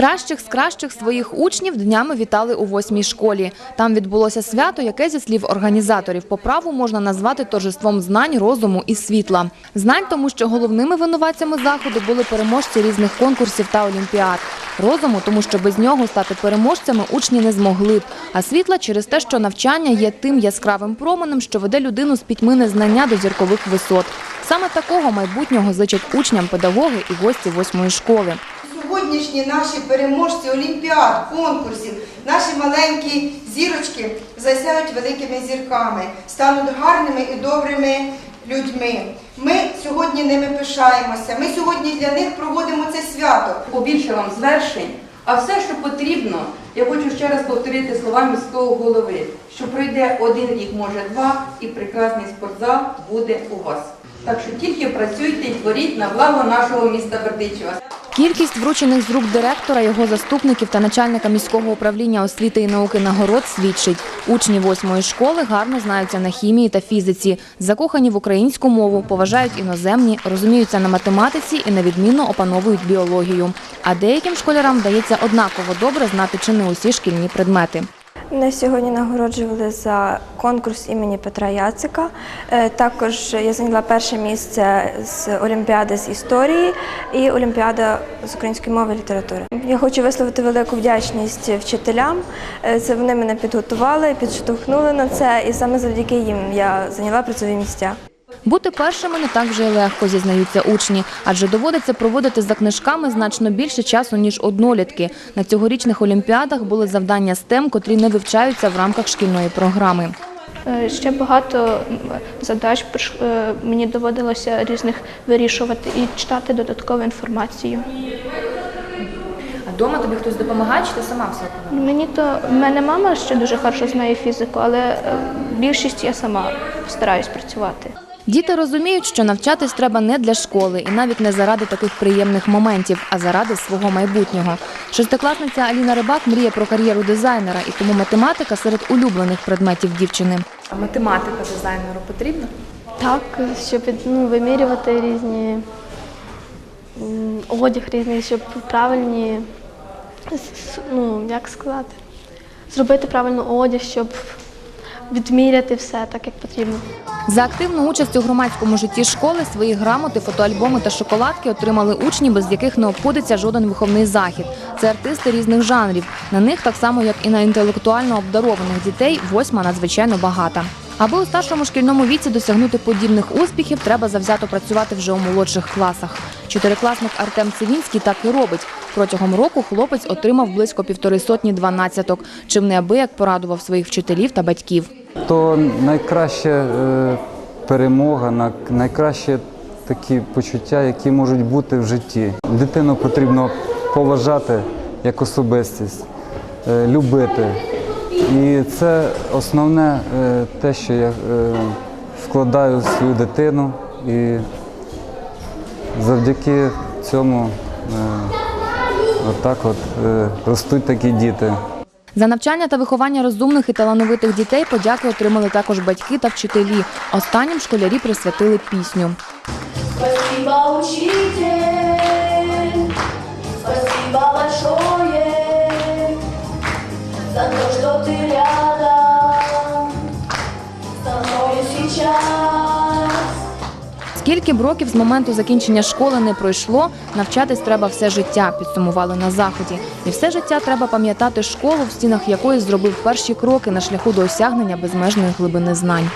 Кращих з кращих своїх учнів днями вітали у восьмій школі. Там відбулося свято, яке зі слів організаторів по праву можна назвати торжеством знань, розуму і світла. Знань, тому що головними винуватцями заходу були переможці різних конкурсів та олімпіад. Розуму, тому що без нього стати переможцями учні не змогли б. А світла через те, що навчання є тим яскравим променем, що веде людину з пітьми незнання до зіркових висот. Саме такого майбутнього зичать учням педагоги і гості восьмої школи. Сьогоднішні наші переможці олімпіад, конкурсів, наші маленькі зірочки засяють великими зірками, стануть гарними і добрими людьми. Ми сьогодні ними пишаємося. Ми сьогодні для них проводимо це свято. побільше вам звершень. А все, що потрібно, я хочу ще раз повторити слова міського голови, що пройде один рік, може два, і прекрасний спортзал буде у вас. Так що тільки працюйте і творіть на благо нашого міста Бердичева. Кількість вручених з рук директора, його заступників та начальника міського управління освіти і науки нагород свідчить. Учні восьмої школи гарно знаються на хімії та фізиці, закохані в українську мову, поважають іноземні, розуміються на математиці і невідмінно опановують біологію. А деяким школярам вдається однаково добре знати чи не усі шкільні предмети. Мене сьогодні нагороджували за конкурс імені Петра Яцика. Е, Також я зайняла перше місце з Олімпіади з історії і Олімпіада з української мови і літератури. Я хочу висловити велику вдячність вчителям. Е, Це вони мене підготували, підштовхнули на це, і саме завдяки їм я зайняла призові місця. Бути першими не так вже й легко, зізнаються учні, адже доводиться проводити за книжками значно більше часу, ніж однолітки. На цьогорічних олімпіадах були завдання з тем, котрі не вивчаються в рамках шкільної програми. Е, Ще багато задач е, мені доводилося різних вирішувати і читати додаткову інформацію. А вдома тобі хтось допомагає, чи ти сама все Мені то в мене мама ще дуже хорошо знає фізику, але е, більшість я сама стараюсь працювати. Діти розуміють, що навчатись треба не для школи і навіть не заради таких приємних моментів, а заради свого майбутнього. Шестикласниця Аліна Рибак мріє про кар'єру дизайнера, і тому математика серед улюблених предметів дівчини. А математика дизайнеру потрібна? Так, щоб ну, вимірювати різні одяг різний, щоб правильні, ну як сказати, зробити правильно одяг, щоб відміряти все так, як потрібно. За активну участь у громадському житті школи свої грамоти, фотоальбоми та шоколадки отримали учні, без яких не обходиться жоден виховний захід. Це артисти різних жанрів. На них, так само як і на інтелектуально обдарованих дітей, восьма надзвичайно багата. Аби у старшому шкільному віці досягнути подібних успіхів, треба завзято працювати вже у молодших класах. Чотирикласник Артем Цивінський так і робить. Протягом року хлопець отримав близько півтори сотні дванадцяток, чим неабияк порадував своїх вчителів та батьків. То найкраща е, перемога, на- найкраще такі почуття, які можуть бути в житті. Дитину потрібно поважати як особистість, е, любити. І це основне е, те, що я вкладаю в свою дитину, і завдяки цьому отак от ростуть такі діти. За навчання та виховання розумних і талановитих дітей подяки отримали також батьки та вчителі. Останнім школярі присвятили пісню. Спасибо, учитель, спасибо большое за то, что ты рядом со мной сейчас. Скільки б років з моменту закінчення школи не пройшло, навчатись треба все життя, підсумували на заході. І все життя треба пам'ятати школу, в стінах якої зробив перші кроки на шляху до осягнення безмежної глибини знань.